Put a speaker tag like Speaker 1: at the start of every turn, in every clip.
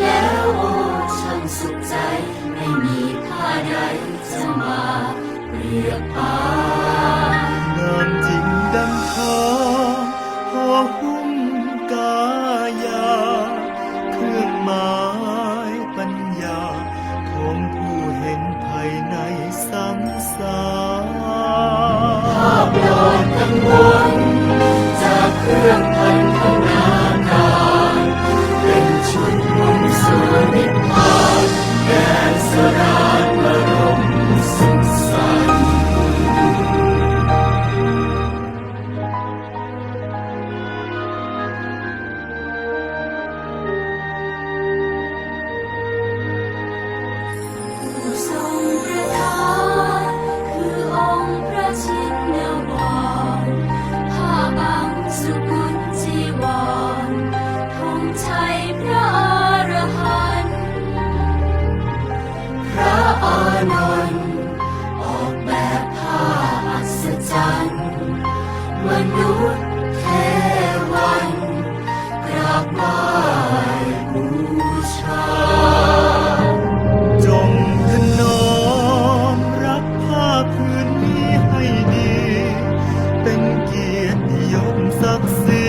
Speaker 1: แล้วโอ้ช่างสุขใจ ไม่มีท่าใดจะมาเปรียกปา
Speaker 2: จงถนอมรักผ้า
Speaker 1: พื้นนี้ให้ดี เป็นเกียรติยศศักดิ์ศรี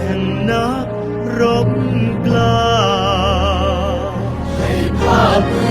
Speaker 1: แห่งนักรบกล้าให้ผ้า